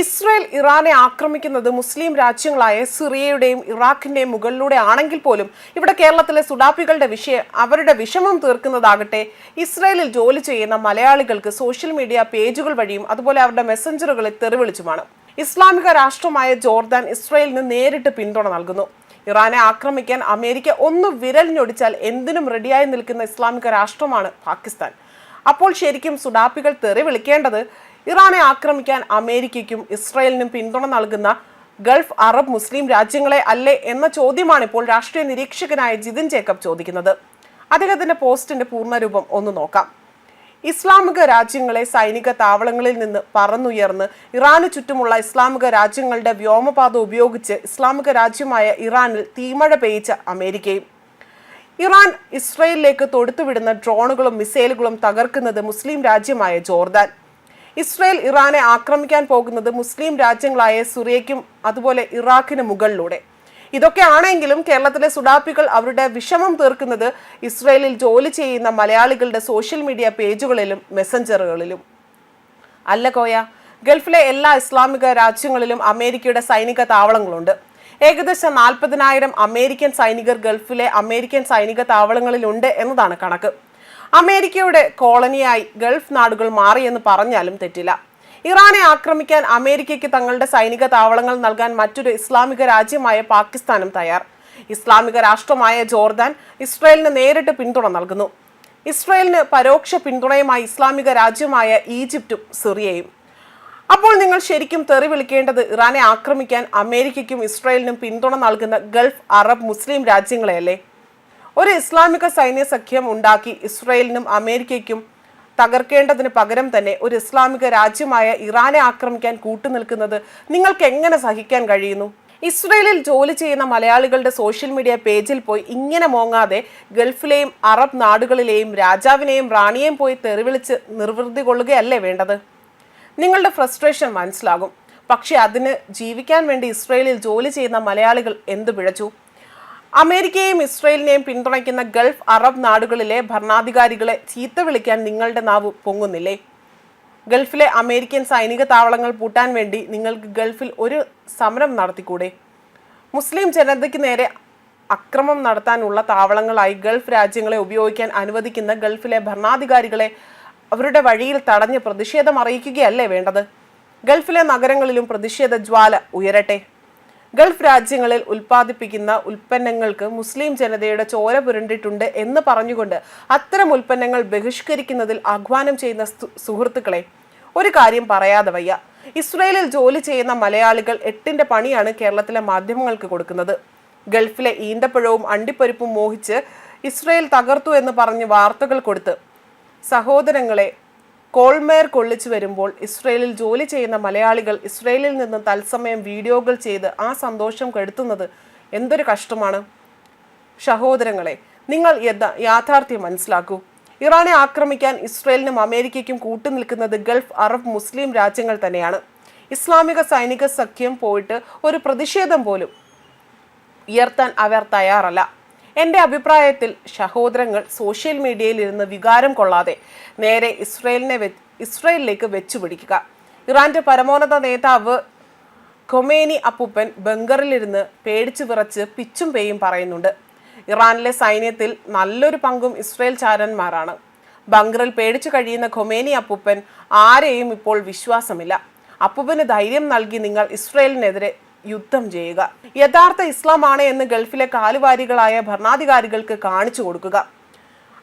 Israel ഇറാനെ ആക്രമിക്കുന്നത് മുസ്ലിം രാജ്യങ്ങളായ സിറിയയുടെയും ഇറാഖിന്റെയും മുകളിലൂടെ ആണെങ്കിൽ പോലും ഇവിടെ കേരളത്തിലെ സുഡാപ്പികളുടെ വിഷയം അവരുടെ വിഷമം തീർക്കുന്നതാകട്ടെ ഇസ്രയേലിൽ ജോലി ചെയ്യുന്ന മലയാളികൾക്ക് സോഷ്യൽ മീഡിയ പേജുകൾ വഴിയും അതുപോലെ അവരുടെ മെസ്സഞ്ചറുകളിൽ തെറിവിളിച്ചുമാണ്. ഇസ്ലാമിക രാഷ്ട്രമായ ജോർദാൻ ഇസ്രയേലിന് നേരിട്ട് പിന്തുണ നൽകുന്നു. ഇറാനെ ആക്രമിക്കാൻ അമേരിക്ക ഒന്ന് വിരൽ ഞൊടിച്ചാൽ എന്തിനും റെഡിയായി നിൽക്കുന്ന ഇസ്ലാമിക രാഷ്ട്രമാണ് പാകിസ്ഥാൻ. അപ്പോൾ ശരിക്കും സുഡാപ്പികൾ തെറി വിളിക്കേണ്ടത് ഇറാനെ ആക്രമിക്കാൻ അമേരിക്കയ്ക്കും ഇസ്രായേലിനും പിന്തുണ നൽകുന്ന ഗൾഫ് അറബ് മുസ്ലിം രാജ്യങ്ങളെ അല്ലേ എന്ന ചോദ്യമാണ് ഇപ്പോൾ രാഷ്ട്രീയ നിരീക്ഷകനായ ജിതിൻ ജേക്കബ് ചോദിക്കുന്നത്. അദ്ദേഹത്തിന്റെ പോസ്റ്റിന്റെ പൂർണരൂപം ഒന്ന് നോക്കാം. ഇസ്ലാമിക രാജ്യങ്ങളെ സൈനിക താവളങ്ങളിൽ നിന്ന് പറന്നുയർന്ന് ഇറാന് ചുറ്റുമുള്ള ഇസ്ലാമിക രാജ്യങ്ങളുടെ വ്യോമപാത ഉപയോഗിച്ച് ഇസ്ലാമിക രാജ്യമായ ഇറാനിൽ തീമഴ പെയ്ച്ച അമേരിക്കയും. ഇറാൻ ഇസ്രയേലിലേക്ക് തൊടുത്തുവിടുന്ന ഡ്രോണുകളും മിസൈലുകളും തകർക്കുന്നത് മുസ്ലിം രാജ്യമായ ജോർദാൻ. ഇസ്രയേൽ ഇറാനെ ആക്രമിക്കാൻ പോകുന്നത് മുസ്ലിം രാജ്യങ്ങളായ സുറിയയ്ക്കും അതുപോലെ ഇറാഖിന് മുകളിലൂടെ. ഇതൊക്കെ ആണെങ്കിലും കേരളത്തിലെ സുഡാപ്പികൾ അവരുടെ വിഷമം തീർക്കുന്നത് ഇസ്രയേലിൽ ജോലി ചെയ്യുന്ന മലയാളികളുടെ സോഷ്യൽ മീഡിയ പേജുകളിലും മെസ്സഞ്ചറുകളിലും. അല്ല കോയ ഗൾഫിലെ എല്ലാ ഇസ്ലാമിക രാജ്യങ്ങളിലും അമേരിക്കയുടെ സൈനിക താവളങ്ങളുണ്ട്. ഏകദേശം നാൽപ്പതിനായിരം അമേരിക്കൻ സൈനികർ ഗൾഫിലെ അമേരിക്കൻ സൈനിക താവളങ്ങളിലുണ്ട് എന്നതാണ് കണക്ക്. അമേരിക്കയുടെ കോളനിയായി ഗൾഫ് നാടുകൾ മാറിയെന്ന് പറഞ്ഞാലും തെറ്റില്ല. ഇറാനെ ആക്രമിക്കാൻ അമേരിക്കയ്ക്ക് തങ്ങളുടെ സൈനിക താവളങ്ങൾ നൽകാൻ മറ്റൊരു ഇസ്ലാമിക രാജ്യമായ പാകിസ്ഥാനും തയ്യാർ. ഇസ്ലാമിക രാഷ്ട്രമായ ജോർദാൻ ഇസ്രയേലിന് നേരിട്ട് പിന്തുണ നൽകുന്നു. ഇസ്രയേലിന് പരോക്ഷ പിന്തുണയുമായി ഇസ്ലാമിക രാജ്യമായ ഈജിപ്തും സിറിയയും. അപ്പോൾ നിങ്ങൾ ശരിക്കും തെറി വിളിക്കേണ്ടത് ഇറാനെ ആക്രമിക്കാൻ അമേരിക്കയ്ക്കും ഇസ്രയേലിനും പിന്തുണ നൽകുന്ന ഗൾഫ് അറബ് മുസ്ലിം രാജ്യങ്ങളെയല്ലേ? ഒരു ഇസ്ലാമിക സൈന്യ സഖ്യം ഉണ്ടാക്കി ഇസ്രയേലിനും അമേരിക്കയ്ക്കും തകർക്കേണ്ടതിന് പകരം തന്നെ ഒരു ഇസ്ലാമിക രാജ്യമായ ഇറാനെ ആക്രമിക്കാൻ കൂട്ടുനിൽക്കുന്നത് നിങ്ങൾക്ക് എങ്ങനെ സഹിക്കാൻ കഴിയുന്നു? ഇസ്രയേലിൽ ജോലി ചെയ്യുന്ന മലയാളികളുടെ സോഷ്യൽ മീഡിയ പേജിൽ പോയി ഇങ്ങനെ മോങ്ങാതെ ഗൾഫിലെയും അറബ് നാടുകളിലെയും രാജാവിനെയും റാണിയെയും പോയി തെറിവിളിച്ച് നിർവൃത്തി കൊള്ളുകയല്ലേ വേണ്ടത്? നിങ്ങളുടെ ഫ്രസ്ട്രേഷൻ മനസ്സിലാകും. പക്ഷേ അതിന് ജീവിക്കാൻ വേണ്ടി ഇസ്രയേലിൽ ജോലി ചെയ്യുന്ന മലയാളികൾ എന്ത് പിഴച്ചു? അമേരിക്കയെയും ഇസ്രയേലിനെയും പിന്തുണയ്ക്കുന്ന ഗൾഫ് അറബ് നാടുകളിലെ ഭരണാധികാരികളെ ചീത്ത വിളിക്കാൻ നിങ്ങളുടെ നാവ് പൊങ്ങുന്നില്ലേ? ഗൾഫിലെ അമേരിക്കൻ സൈനിക താവളങ്ങൾ പൂട്ടാൻ വേണ്ടി നിങ്ങൾക്ക് ഗൾഫിൽ ഒരു സമരം നടത്തിക്കൂടെ? മുസ്ലിം ജനതയ്ക്ക് നേരെ അക്രമം നടത്താനുള്ള താവളങ്ങളായി ഗൾഫ് രാജ്യങ്ങളെ ഉപയോഗിക്കാൻ അനുവദിക്കുന്ന ഗൾഫിലെ ഭരണാധികാരികളെ അവരുടെ വഴിയിൽ തടഞ്ഞ് പ്രതിഷേധം അറിയിക്കുകയല്ലേ വേണ്ടത്? ഗൾഫിലെ നഗരങ്ങളിലും പ്രതിഷേധ ജ്വാല ഉയരട്ടെ. ഗൾഫ് രാജ്യങ്ങളിൽ ഉൽപ്പാദിപ്പിക്കുന്ന ഉൽപ്പന്നങ്ങൾക്ക് മുസ്ലിം ജനതയുടെ ചോര പുരണ്ടിട്ടുണ്ട് എന്ന് പറഞ്ഞുകൊണ്ട് അത്തരം ഉൽപ്പന്നങ്ങൾ ബഹിഷ്കരിക്കുന്നതിൽ ആഹ്വാനം ചെയ്യുന്ന സുഹൃത്തുക്കളെ ഒരു കാര്യം പറയാതെ വയ്യ. ഇസ്രയേലിൽ ജോലി ചെയ്യുന്ന മലയാളികൾ എട്ടിന്റെ പണിയാണ് കേരളത്തിലെ മാധ്യമങ്ങൾക്ക് കൊടുക്കുന്നത്. ഗൾഫിലെ ഈന്തപ്പഴവും അണ്ടിപ്പരിപ്പും മോഹിച്ച് ഇസ്രയേൽ തകർത്തു എന്ന് പറഞ്ഞ് വാർത്തകൾ കൊടുത്ത് സഹോദരങ്ങളെ കോൾമേർ കൊള്ളിച്ചു വരുമ്പോൾ ഇസ്രയേലിൽ ജോലി ചെയ്യുന്ന മലയാളികൾ ഇസ്രയേലിൽ നിന്ന് തത്സമയം വീഡിയോകൾ ചെയ്ത് ആ സന്തോഷം കെടുത്തുന്നത് എന്തൊരു കഷ്ടമാണ്. സഹോദരങ്ങളെ നിങ്ങൾ യഥാ- യാഥാർത്ഥ്യം മനസ്സിലാക്കൂ. ഇറാനെ ആക്രമിക്കാൻ ഇസ്രയേലിനും അമേരിക്കയ്ക്കും കൂട്ടുനിൽക്കുന്നത് ഗൾഫ് അറബ് മുസ്ലിം രാജ്യങ്ങൾ തന്നെയാണ്. ഇസ്ലാമിക സൈനിക സഖ്യം പോയിട്ട് ഒരു പ്രതിഷേധം പോലും ഉയർത്താൻ അവർ തയ്യാറല്ല. എന്റെ അഭിപ്രായത്തിൽ സഹോദരങ്ങൾ സോഷ്യൽ മീഡിയയിൽ ഇരുന്ന് വികാരം കൊള്ളാതെ നേരെ ഇസ്രയേലിനെ ഇസ്രയേലിലേക്ക് വെച്ചുപിടിക്കുക. ഇറാന്റെ പരമോന്നത നേതാവ് ഖൊമേനി അപ്പൂപ്പൻ ബംഗറിലിരുന്ന് പേടിച്ചു വിറച്ച് പിച്ചും പേയും പറയുന്നുണ്ട്. ഇറാനിലെ സൈന്യത്തിൽ നല്ലൊരു പങ്കും ഇസ്രയേൽ ചാരന്മാരാണ്. ബംഗറിൽ പേടിച്ചു കഴിയുന്ന ഖൊമേനി അപ്പൂപ്പൻ ആരെയും ഇപ്പോൾ വിശ്വാസമില്ല. അപ്പൂപ്പന് ധൈര്യം നൽകി നിങ്ങൾ ഇസ്രയേലിനെതിരെ യുദ്ധം ചെയ്യുക. യഥാർത്ഥ ഇസ്ലാമാണ് എന്ന് ഗൾഫിലെ കാലുവാരികളായ ഭരണാധികാരികൾക്ക് കാണിച്ചു കൊടുക്കുക.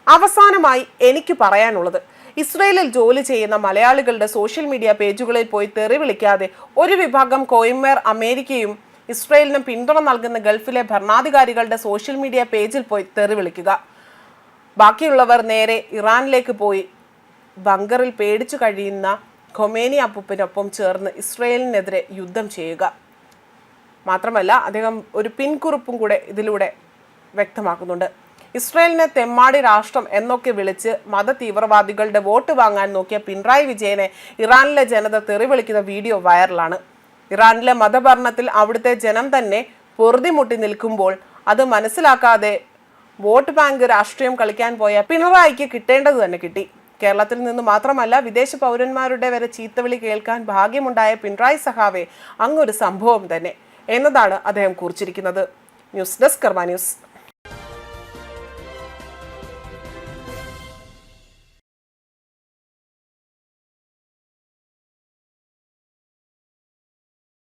അവസാനമായി എനിക്ക് പറയാനുള്ളത് ഇസ്രയേലിൽ ജോലി ചെയ്യുന്ന മലയാളികളുടെ സോഷ്യൽ മീഡിയ പേജുകളിൽ പോയി തെറി വിളിക്കാതെ ഒരു വിഭാഗം കോയിമേർ അമേരിക്കയും ഇസ്രയേലിനും പിന്തുണ നൽകുന്ന ഗൾഫിലെ ഭരണാധികാരികളുടെ സോഷ്യൽ മീഡിയ പേജിൽ പോയി തെറി വിളിക്കുക. ബാക്കിയുള്ളവർ നേരെ ഇറാനിലേക്ക് പോയി ബങ്കറിൽ പേടിച്ചു കഴിയുന്ന ഖൊമേനി അപ്പൂപ്പിനൊപ്പം ചേർന്ന് ഇസ്രയേലിനെതിരെ യുദ്ധം ചെയ്യുക. മാത്രമല്ല അദ്ദേഹം ഒരു പിൻകുറിപ്പും കൂടെ ഇതിലൂടെ വ്യക്തമാക്കുന്നുണ്ട്. ഇസ്രയേലിനെ തെമ്മാടി രാഷ്ട്രം എന്നൊക്കെ വിളിച്ച് മത തീവ്രവാദികളുടെ വോട്ട് വാങ്ങാൻ നോക്കിയ പിണറായി വിജയനെ ഇറാനിലെ ജനത തെറിവിളിക്കുന്ന വീഡിയോ വൈറലാണ്. ഇറാനിലെ മതഭരണത്തിൽ അവിടുത്തെ ജനം തന്നെ പൊറുതിമുട്ടി നിൽക്കുമ്പോൾ അത് മനസ്സിലാക്കാതെ വോട്ട് ബാങ്ക് രാഷ്ട്രീയം കളിക്കാൻ പോയ പിണറായിക്ക് കിട്ടേണ്ടത് തന്നെ കിട്ടി. കേരളത്തിൽ നിന്ന് മാത്രമല്ല വിദേശ പൗരന്മാരുടെ വരെ ചീത്തവിളി കേൾക്കാൻ ഭാഗ്യമുണ്ടായ പിണറായി സഹാവെ അങ്ങൊരു സംഭവം തന്നെ. എന്നതാണ് അദ്ദേഹം കുറിച്ചിരിക്കുന്നത്. News desk Karma news.